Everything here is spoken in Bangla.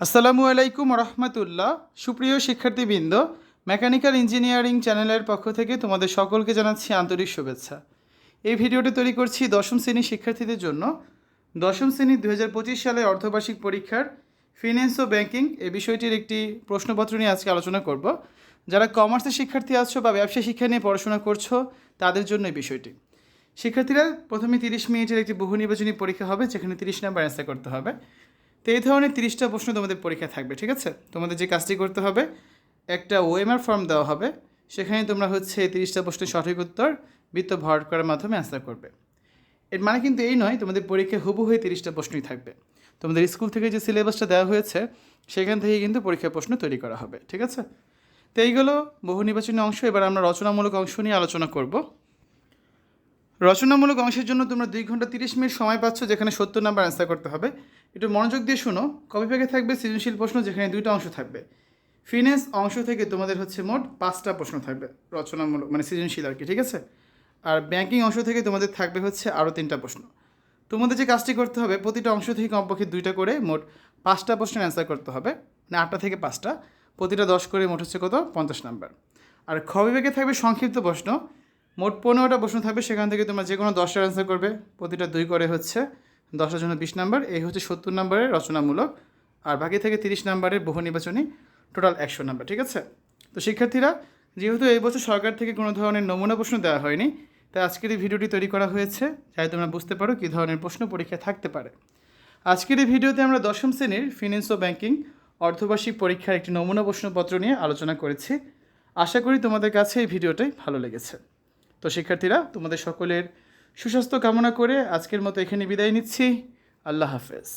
আসসালামু আলাইকুম রহমতুল্লাহ। সুপ্রিয় শিক্ষার্থীবৃন্দ, মেকানিক্যাল ইঞ্জিনিয়ারিং চ্যানেলের পক্ষ থেকে তোমাদের সকলকে জানাচ্ছি আন্তরিক শুভেচ্ছা। এই ভিডিওটি তৈরি করছি দশম শ্রেণির শিক্ষার্থীদের জন্য। দশম শ্রেণির দু হাজার পঁচিশ সালে অর্ধবার্ষিক পরীক্ষার ফিন্যান্স ও ব্যাংকিং এ বিষয়টির একটি প্রশ্নপত্র নিয়ে আজকে আলোচনা করব। যারা কমার্সের শিক্ষার্থী আছো বা ব্যবসা শিক্ষা নিয়ে পড়াশোনা করছ, তাদের জন্য এই বিষয়টি। শিক্ষার্থীরা প্রথমে তিরিশ মিনিটের একটি বহু নির্বাচনী পরীক্ষা হবে, যেখানে তিরিশ নাম্বার অ্যান্সার করতে হবে। তো এই ধরনের তিরিশটা প্রশ্ন তোমাদের পরীক্ষা থাকবে, ঠিক আছে? তোমাদের যে কাজটি করতে হবে, একটা ওএমআর ফর্ম দেওয়া হবে, সেখানে তোমরা হচ্ছে তিরিশটা প্রশ্নের সঠিক উত্তর বৃত্ত ভর করার মাধ্যমে অ্যান্সার করবে। এর মানে কিন্তু এই নয়, তোমাদের পরীক্ষা হুবু হয়ে তিরিশটা প্রশ্নই থাকবে। তোমাদের স্কুল থেকে যে সিলেবাসটা দেওয়া হয়েছে, সেখান থেকে কিন্তু পরীক্ষা প্রশ্ন তৈরি করা হবে, ঠিক আছে? তো এইগুলো বহু নির্বাচনী অংশ, এবার আমরা রচনামূলক অংশ নিয়ে আলোচনা করব। রচনামূলক অংশের জন্য তোমরা দুই ঘণ্টা তিরিশ মিনিট সময় পাচ্ছ, যেখানে সত্তর নাম্বার অ্যান্সার করতে হবে। একটু মনোযোগ দিয়ে শুনো। কপি প্যাকে থাকবে সৃজনশীল প্রশ্ন, যেখানে দুইটা অংশ থাকবে। ফিনেন্স অংশ থেকে তোমাদের হচ্ছে মোট পাঁচটা প্রশ্ন থাকবে, রচনামূলক মানে সৃজনশীল আর কি, ঠিক আছে? আর ব্যাংকিং অংশ থেকে তোমাদের থাকবে হচ্ছে আরও তিনটা প্রশ্ন। তোমাদের যে কাজটি করতে হবে, প্রতিটা অংশ থেকে কমপক্ষে দুইটা করে মোট পাঁচটা প্রশ্নের অ্যান্সার করতে হবে মানে আটটা থেকে পাঁচটা। প্রতিটা দশ করে মোট হচ্ছে কত? পঞ্চাশ নাম্বার। আর খ বিভাগে থাকবে সংক্ষিপ্ত প্রশ্ন মোট পনেরোটা প্রশ্ন থাকবে, সেখান থেকে তোমরা যে কোনো দশটার অ্যান্সার করবে। প্রতিটা দুই করে হচ্ছে দশটার জন্য বিশ নাম্বার এই হচ্ছে সত্তর নাম্বারের রচনামূলক। আর বাকি থেকে তিরিশ নাম্বারের বহু নির্বাচনী টোটাল একশো নাম্বার ঠিক আছে? তো শিক্ষার্থীরা, যেহেতু এই বছর সরকার থেকে কোনো ধরনের নমুনা প্রশ্ন দেওয়া হয়নি, তাই আজকের এই ভিডিওটি তৈরি করা হয়েছে যাতে তোমরা বুঝতে পারো কী ধরনের প্রশ্ন পরীক্ষায় থাকতে পারে। আজকের এই ভিডিওতে আমরা দশম শ্রেণির ফিন্যান্স ও ব্যাংকিং অর্ধবার্ষিক পরীক্ষার একটি নমুনা প্রশ্নপত্র নিয়ে আলোচনা করেছি। আশা করি তোমাদের কাছে এই ভিডিওটাই ভালো লেগেছে। তো শিক্ষার্থীরা তোমাদের সকলের সুস্বাস্থ্য কামনা করে আজকের মতো এখানে বিদায় নিচ্ছি। আল্লাহ হাফেজ।